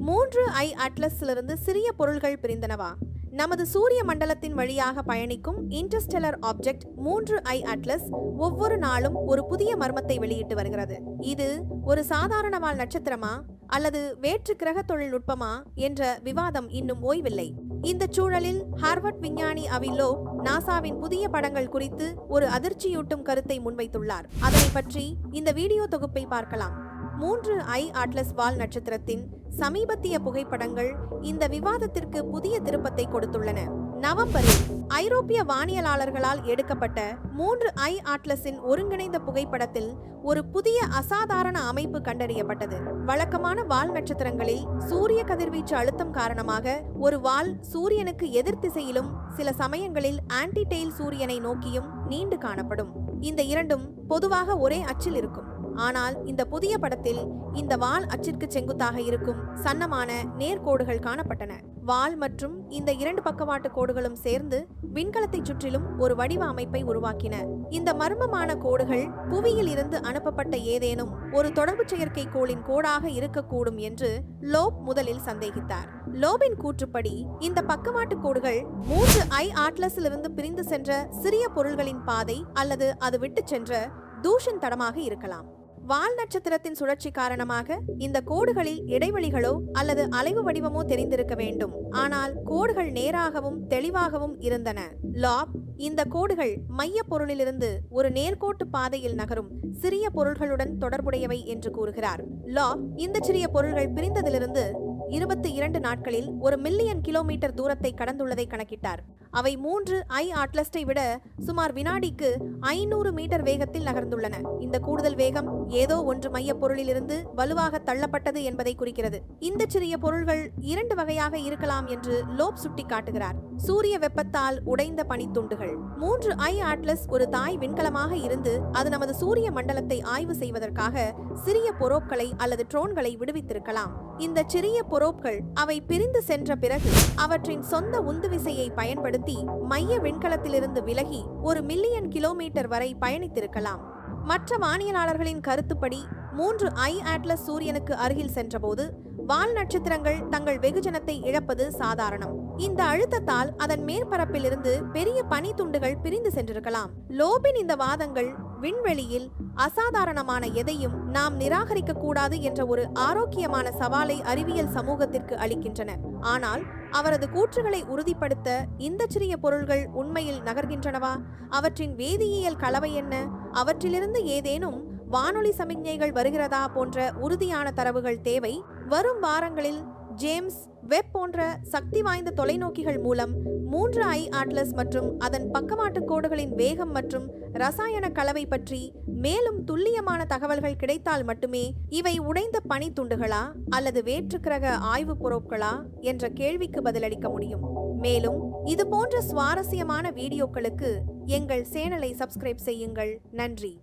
மூன்று ஐ அட்லஸிலிருந்து சிறிய பொருள்கள் பிரிந்தனவா? நமது சூரிய மண்டலத்தின் வழியாக பயணிக்கும் இன்டர்ஸ்டெலர் ஆப்ஜெக்ட் மூன்று ஐ அட்லஸ் ஒவ்வொரு நாளும் ஒரு புதிய மர்மத்தை வெளியிட்டு வருகிறது. இது ஒரு சாதாரண வால் நட்சத்திரமா? அல்லது வேற்று கிரக தொழில்நுட்பமா? என்ற விவாதம் இன்னும் ஓய்வில்லை. இந்த சூழலில் ஹார்வர்ட் விஞ்ஞானி அவில்லோ நாசாவின் புதிய படங்கள் குறித்து ஒரு அதிர்ச்சியூட்டும் கருத்தை முன்வைத்துள்ளார். அதனை பற்றி இந்த வீடியோ தொகுப்பை பார்க்கலாம். மூன்று ஐ அட்லஸ் வால் நட்சத்திரத்தின் சமீபத்திய புகைப்படங்கள் இந்த விவாதத்திற்கு புதிய திருப்பத்தை கொடுத்துள்ளன. நவம்பரில் ஐரோப்பிய வானியலாளர்களால் எடுக்கப்பட்ட மூன்று ஐ ஆட்லஸின் ஒருங்கிணைந்த புகைப்படத்தில் ஒரு புதிய அசாதாரண அமைப்பு கண்டறியப்பட்டது. வழக்கமான வால் நட்சத்திரங்களில் சூரிய கதிர்வீச்சு அழுத்தம் காரணமாக ஒரு வால் சூரியனுக்கு எதிர் திசையிலும் சில சமயங்களில் ஆன்டி டெயில் சூரியனை நோக்கியும் நீண்டு காணப்படும். இந்த இரண்டும் பொதுவாக ஒரே அச்சில் இருக்கும். ஆனால் இந்த புதிய படத்தில் இந்த வால் அச்சிற்கு செங்குத்தாக இருக்கும் சன்னமான நேர்கோடுகள் காணப்பட்டன. வால் மற்றும் இந்த இரண்டு பக்கவாட்டு கோடுகளும் சேர்ந்து விண்கலத்தை சுற்றிலும் ஒரு வடிவ அமைப்பை உருவாக்கின. இந்த மர்மமான கோடுகள் புவியில் இருந்து அனுப்பப்பட்ட ஏதேனும் ஒரு தொடர்பு செயற்கைக்கோளின் கோடாக இருக்கக்கூடும் என்று லோப் முதலில் சந்தேகித்தார். லோபின் கூற்றுப்படி இந்த பக்கவாட்டு கோடுகள் மூன்று ஐ ஆட்லஸிலிருந்து பிரிந்து சென்ற சிறிய பொருள்களின் பாதை அல்லது அது விட்டு சென்ற தூஷன் தடமாக இருக்கலாம். வால் நட்சத்திரத்தின் சுழற்சி காரணமாக இந்த கோடுகளில் இடைவெளிகளோ அல்லது அலைவு வடிவமோ தெரிந்திருக்க வேண்டும். ஆனால் கோடுகள் நேராகவும் தெளிவாகவும் இருந்தன. லாப் இந்த கோடுகள் மைய பொருளிலிருந்து ஒரு நேர்கோட்டு பாதையில் நகரும் சிறிய பொருள்களுடன் தொடர்புடையவை என்று கூறுகிறார். லாப் இந்த சிறிய பொருள்கள் பிரிந்ததிலிருந்து இருபத்தி இரண்டு நாட்களில் ஒரு மில்லியன் கிலோமீட்டர் தூரத்தை கடந்துள்ளதை கணக்கிட்டார். அவை மூன்று ஐ ஆட்லஸ்டை விட சுமார் வினாடிக்கு ஐநூறு மீட்டர் வேகத்தில் நகர்ந்துள்ளன. இந்த கூடுதல் வேகம் ஏதோ ஒன்று மைய பொருளிலிருந்து வலுவாக தள்ளப்பட்டது என்பதை குறிக்கிறது. இந்த சிறிய பொருள்கள் இரண்டு வகையாக இருக்கலாம் என்று லோப் சுட்டி காட்டுகிறார் சூரிய வெப்பத்தால் உடைந்த பனித்துண்டுகள். மூன்று ஐ ஆட்லஸ் ஒரு தாய் விண்கலமாக இருந்து அது நமது சூரிய மண்டலத்தை ஆய்வு செய்வதற்காக சிறிய பொரோப்களை அல்லது ட்ரோன்களை விடுவித்திருக்கலாம். இந்த சிறிய பொரோப்கள் அவை பிரிந்து சென்ற பிறகு அவற்றின் சொந்த உந்து விசையை பயன்படுத்தி மைய விண்கலத்திலிருந்து விலகி ஒரு மில்லியன் கிலோமீட்டர் வரை பயணித்திருக்கலாம். மற்ற வானியலாளர்களின் கருத்துப்படி மூன்று ஐ ஆட்லஸ் சூரியனுக்கு அருகில் சென்றபோது வால் நட்சத்திரங்கள் தங்கள் வெகுஜனத்தை இழப்பது சாதாரணம். இந்த அழுத்தத்தால் அதன் மேற்பரப்பிலிருந்து பெரிய பனி துண்டுகள் பிரிந்து சென்றிருக்கலாம். லோபின் இந்த வாதங்கள் விண்வெளியில் அசாதாரணமான எதையும் நாம் நிராகரிக்க கூடாது என்ற ஒரு ஆரோக்கியமான சவாலை அறிவியல் சமூகத்திற்கு அளிக்கின்றன. ஆனால் அவரது கூற்றுகளை உறுதிப்படுத்த இந்த சிறிய பொருள்கள் உண்மையில் நகர்கின்றனவா? அவற்றின் வேதியியல் கலவை என்ன? அவற்றிலிருந்து ஏதேனும் வானொலி சமிக்ஞைகள் வருகிறதா போன்ற உறுதியான தரவுகள் தேவை. வரும் வாரங்களில் ஜேம்ஸ் வெப் போன்ற சக்தி வாய்ந்த தொலைநோக்கிகள் மூலம் மூன்று ஐ ஆட்லஸ் மற்றும் அதன் பக்கவாட்டு கோடுகளின் வேகம் மற்றும் ரசாயன கலவை பற்றி மேலும் துல்லியமான தகவல்கள் கிடைத்தால் மட்டுமே இவை உடைந்த பனி துண்டுகளா அல்லது வேற்றுக்கிரக ஆய்வுப் பொருட்களா என்ற கேள்விக்கு பதிலளிக்க முடியும். மேலும் இது போன்ற சுவாரஸ்யமான வீடியோக்களுக்கு எங்கள் சேனலை சப்ஸ்கிரைப் செய்யுங்கள். நன்றி.